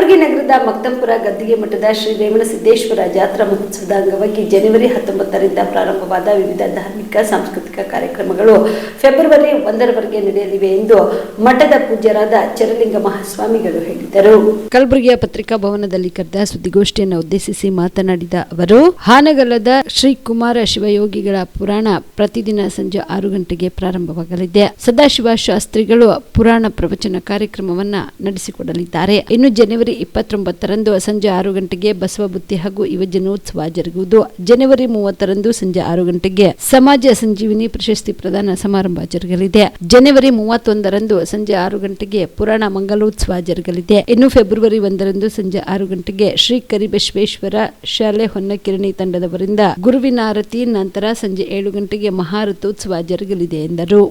ಕಲಬುರಗಿ ನಗರದ ಮಕ್ತಂಪುರ ಗದ್ದಿಗೆ ಮಠದ ಶ್ರೀ ರೇವಣಸಿದ್ದೇಶ್ವರ ಜಾತ್ರಾ ಮಹೋತ್ಸವದ ಅಂಗವಾಗಿ ಜನವರಿ ಹತ್ತೊಂಬತ್ತರಿಂದ ಪ್ರಾರಂಭವಾದ ವಿವಿಧ ಧಾರ್ಮಿಕ, ಸಾಂಸ್ಕೃತಿಕ ಕಾರ್ಯಕ್ರಮಗಳು ಫೆಬ್ರವರಿ ಒಂದರವರೆಗೆ ನಡೆಯಲಿವೆ ಎಂದು ಮಠದ ಪೂಜ್ಯರಾದ ಚರಲಿಂಗ ಮಹಾಸ್ವಾಮಿಗಳು ಹೇಳಿದರು. ಕಲಬುರಗಿಯ ಪತ್ರಿಕಾ ಭವನದಲ್ಲಿ ಕರೆದ ಸುದ್ದಿಗೋಷ್ಠಿಯನ್ನು ಉದ್ದೇಶಿಸಿ ಮಾತನಾಡಿದ ಅವರು, ಹಾನಗಲ್ಲದ ಶ್ರೀ ಕುಮಾರ ಶಿವಯೋಗಿಗಳ ಪುರಾಣ ಪ್ರತಿದಿನ ಸಂಜೆ ಆರು ಗಂಟೆಗೆ ಪ್ರಾರಂಭವಾಗಲಿದೆ. ಸದಾಶಿವ ಶಾಸ್ತ್ರಿಗಳು ಪುರಾಣ ಪ್ರವಚನ ಕಾರ್ಯಕ್ರಮವನ್ನ ನಡೆಸಿಕೊಡಲಿದ್ದಾರೆ. ಇನ್ನು ಜನವರಿ ಇಪ್ಪತ್ತೊಂಬತ್ತರಂದು ಸಂಜೆ ಆರು ಗಂಟೆಗೆ ಬಸವ ಬುತ್ತಿ ಹಾಗೂ ಯುವಜನೋತ್ಸವ ಜರುಗುವುದು. ಜನವರಿ ಮೂವತ್ತರಂದು ಸಂಜೆ ಆರು ಗಂಟೆಗೆ ಸಮಾಜ ಸಂಜೀವಿನಿ ಪ್ರಶಸ್ತಿ ಪ್ರದಾನ ಸಮಾರಂಭ ಜರುಗಲಿದೆ. ಜನವರಿ ಮೂವತ್ತೊಂದರಂದು ಸಂಜೆ ಆರು ಗಂಟೆಗೆ ಪುರಾಣ ಮಂಗಲೋತ್ಸವ ಜರುಗಲಿದೆ. ಇನ್ನು ಫೆಬ್ರವರಿ ಒಂದರಂದು ಸಂಜೆ ಆರು ಗಂಟೆಗೆ ಶ್ರೀ ಕರಿಬಶ್ವೇಶ್ವರ ಶಾಲೆ ಹೊನ್ನಕಿರಣಿ ತಂಡದವರಿಂದ ಗುರುವಿನ ಆರತಿ, ನಂತರ ಸಂಜೆ ಏಳು ಗಂಟೆಗೆ ಮಹಾರಥೋತ್ಸವ ಜರುಗಲಿದೆ ಎಂದರು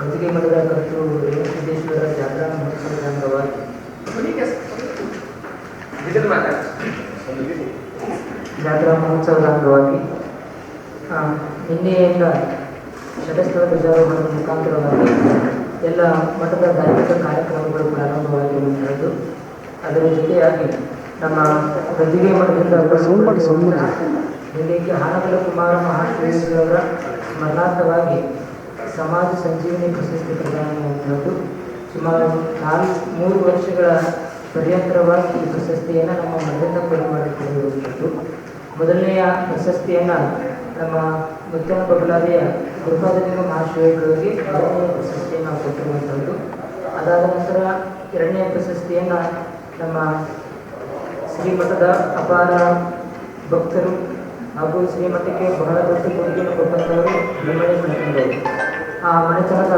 ಗದ್ದಿಗೆ ಮಠದ ಕರ್ತೃ ರೇವಣಸಿದ್ದೇಶ್ವರ ಜಾತ್ರಾ ಮಹೋತ್ಸವದ ಅಂಗವಾಗಿ ಜಾತ್ರಾ ಮಹೋತ್ಸವದ ಅಂಗವಾಗಿ ಆ, ನಿನ್ನೆಯಿಂದ ಶತಸ್ಥಳ ಧ್ವಜಾರೋಹಣದ ಮುಖಾಂತರವಾಗಿ ಎಲ್ಲ ಮಠದ ಧಾರ್ಮಿಕ ಕಾರ್ಯಕ್ರಮಗಳು ಪ್ರಾರಂಭವಾಗಿರುವಂಥದ್ದು ಅದರ ಜೊತೆಯಾಗಿ ನಮ್ಮ ಗದ್ದಿಗೆ ಮಠದಿಂದ ನಿನ್ನೆಗೆ ಹಾನಗಲ ಕುಮಾರ ಮಹಾಶ್ರೀಯವರ ಸ್ಮರಣಾರ್ಥವಾಗಿ ಸಮಾಜ ಸಂಜೀವನಿ ಪ್ರಶಸ್ತಿ ಪ್ರದಾನವಾಗುವಂಥದ್ದು ಸುಮಾರು ನಾಲ್ಕು ಮೂರು ವರ್ಷಗಳ ಪರ್ಯಂತರವಾಗಿ ಈ ಪ್ರಶಸ್ತಿಯನ್ನು ನಮ್ಮ ಮಠದಿಂದ ಕೊಡು ಮಾಡಿಕೊಂಡಿರುವಂಥದ್ದು ಮೊದಲನೆಯ ಪ್ರಶಸ್ತಿಯನ್ನು ನಮ್ಮ ಮುತ್ತನ ಬಬಲಾದಿಯ ಗುರುಪಾದಲಿಂಗ ಮಹಾಶಿವಗಳಿಗೆ ಎರಡನೇ ಪ್ರಶಸ್ತಿಯನ್ನು ಕೊಟ್ಟಿರುವಂಥದ್ದು. ಅದಾದ ನಂತರ ಎರಡನೇ ಪ್ರಶಸ್ತಿಯನ್ನು ನಮ್ಮ ಶ್ರೀಮಠದ ಅಪಾರ ಭಕ್ತರು ಹಾಗೂ ಶ್ರೀಮಠಕ್ಕೆ ಬಹಳ ದೊಡ್ಡ ಕೊಡುಗೆಯನ್ನು ಕೊಟ್ಟಂಥವರು ಬಿಮ್ಮಳಿ ಮನೆತನದವರು. ಆ ಮನೆತನದ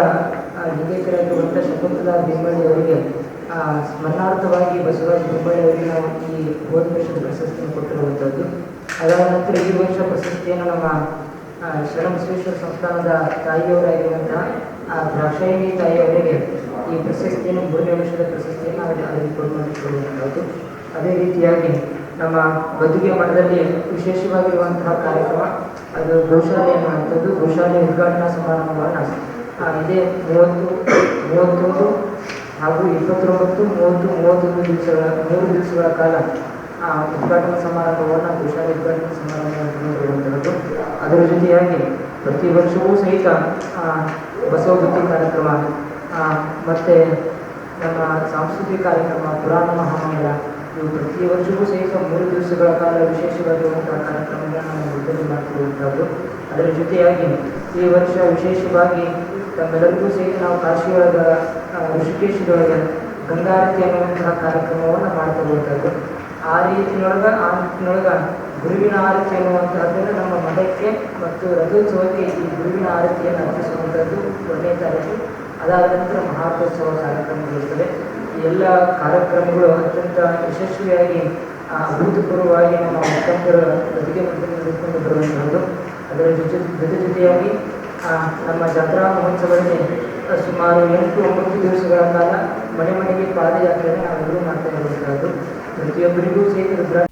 ಲಿಂಗೈಕ್ಯರಾಗಿರುವಂಥ ಶಕುಂತಲಾ ಬಿಮ್ಮಳಿ ಅವರಿಗೆ ಸ್ಮರಣಾರ್ಥವಾಗಿ ಬಸವರಾಜ ಬಿಮ್ಮಳಿ ಅವರಿಗೆ ನಾವು ಈ ಹೋದ ವರ್ಷದ ಪ್ರಶಸ್ತಿಯನ್ನು ಕೊಟ್ಟಿರುವಂಥದ್ದು. ಅದಾದ ಈ ವರ್ಷ ಪ್ರಶಸ್ತಿಯನ್ನು ನಮ್ಮ ಶರಣಬಸವೇಶ್ವರ ಸಂಸ್ಥಾನದ ತಾಯಿಯವರಾಗಿರುವಂತಹ, ಆ ದ್ರಾಕ್ಷಾಯಿಣಿ ತಾಯಿಯವರಿಗೆ ಈ ಪ್ರಶಸ್ತಿಯನ್ನು ಮೂರನೇ ವರ್ಷದ ಪ್ರಶಸ್ತಿಯನ್ನು ಅವರಿಗೆ ಕೊಡು ಅದೇ ರೀತಿಯಾಗಿ ನಮ್ಮ ಗದ್ದುಗೆ ಮಠದಲ್ಲಿ ವಿಶೇಷವಾಗಿರುವಂತಹ ಕಾರ್ಯಕ್ರಮ, ಅದು ಗೋಶಾಲೆ ಅನ್ನುವಂಥದ್ದು ಗೋಶಾಲೆ ಉದ್ಘಾಟನಾ ಸಮಾರಂಭವನ್ನು ಇದೇ ಮೂವತ್ತು, ಮೂವತ್ತೊಂದು ಹಾಗೂ ಇಪ್ಪತ್ತೊಂಬತ್ತು, ಮೂವತ್ತು, ಮೂವತ್ತೊಂದು ದಿವಸಗಳ, ಮೂರು ದಿವಸಗಳ ಕಾಲ ಉದ್ಘಾಟನಾ ಸಮಾರಂಭವನ್ನು ಕುಶಾಲ ಉದ್ಘಾಟನಾ ಹೇಳುವಂಥದ್ದು ಅದರ ಜೊತೆಯಾಗಿ ಪ್ರತಿ ವರ್ಷವೂ ಸಹಿತ ಬಸವ ಬುದ್ಧಿ ಕಾರ್ಯಕ್ರಮ ಮತ್ತು ನಮ್ಮ ಸಾಂಸ್ಕೃತಿಕ ಕಾರ್ಯಕ್ರಮ, ಪುರಾಣ ಮಹಾಮಂಗಳ ಇವು ಪ್ರತಿ ವರ್ಷವೂ ಸಹಿತ ಮೂರು ದಿವಸಗಳ ಕಾಲ ವಿಶೇಷವಾಗಿರುವಂತಹ ಕಾರ್ಯಕ್ರಮಗಳನ್ನು ನಾವು ಉದ್ಘಾಟನೆ ಮಾಡ್ತಿರುವಂಥದ್ದು. ಅದರ ಜೊತೆಯಾಗಿ ಈ ವರ್ಷ ವಿಶೇಷವಾಗಿ ತಮ್ಮೆಲ್ಲರಿಗೂ ಸಹಿತ ನಾವು ಕಾಶಿಯೊಳಗ ಋಷಿಕೇಶದೊಳಗೆ ಗಂಗಾರತಿ ಅನ್ನುವಂತಹ ಕಾರ್ಯಕ್ರಮವನ್ನು ಮಾಡ್ತಿರುವಂಥದ್ದು ಆ ರೀತಿಯೊಳಗೆ, ಆ ನಿಟ್ಟಿನೊಳಗೆ ಗುರುವಿನ ಆರತಿ ಅನ್ನುವಂತಹದ್ದನ್ನು ನಮ್ಮ ಮಠಕ್ಕೆ ಮತ್ತು ರಥೋತ್ಸವಕ್ಕೆ ಈ ಗುರುವಿನ ಆರತಿಯನ್ನು ಅರ್ಪಿಸುವಂಥದ್ದು ಒಂದನೇ ತಾರೀಕು. ಅದಾದ ನಂತರ ಮಹಾತ್ಸವ ಕಾರ್ಯಕ್ರಮಗಳಿರ್ತವೆ ಈ ಎಲ್ಲ ಕಾರ್ಯಕ್ರಮಗಳು ಅತ್ಯಂತ ಯಶಸ್ವಿಯಾಗಿ ಅಭೂತಪೂರ್ವವಾಗಿ ನಮ್ಮ ಮುಖಂಡರ ಬದುಕೆ ನಡೆದುಕೊಂಡು ಬರುವಂಥದ್ದು ಅದರ ಜೊತೆ ಜೊತೆ ಜೊತೆಯಾಗಿ ನಮ್ಮ ಜಾತ್ರಾ ಮಹೋತ್ಸವದಲ್ಲಿ ಸುಮಾರು ಎಂಟು ಒಂಬತ್ತು ದಿವಸಗಳ ಕಾಲ ಮನೆ ಮನೆಗೆ ಪಾದಯಾತ್ರೆಯನ್ನು ನಾವೆಲ್ಲರೂ я борю за их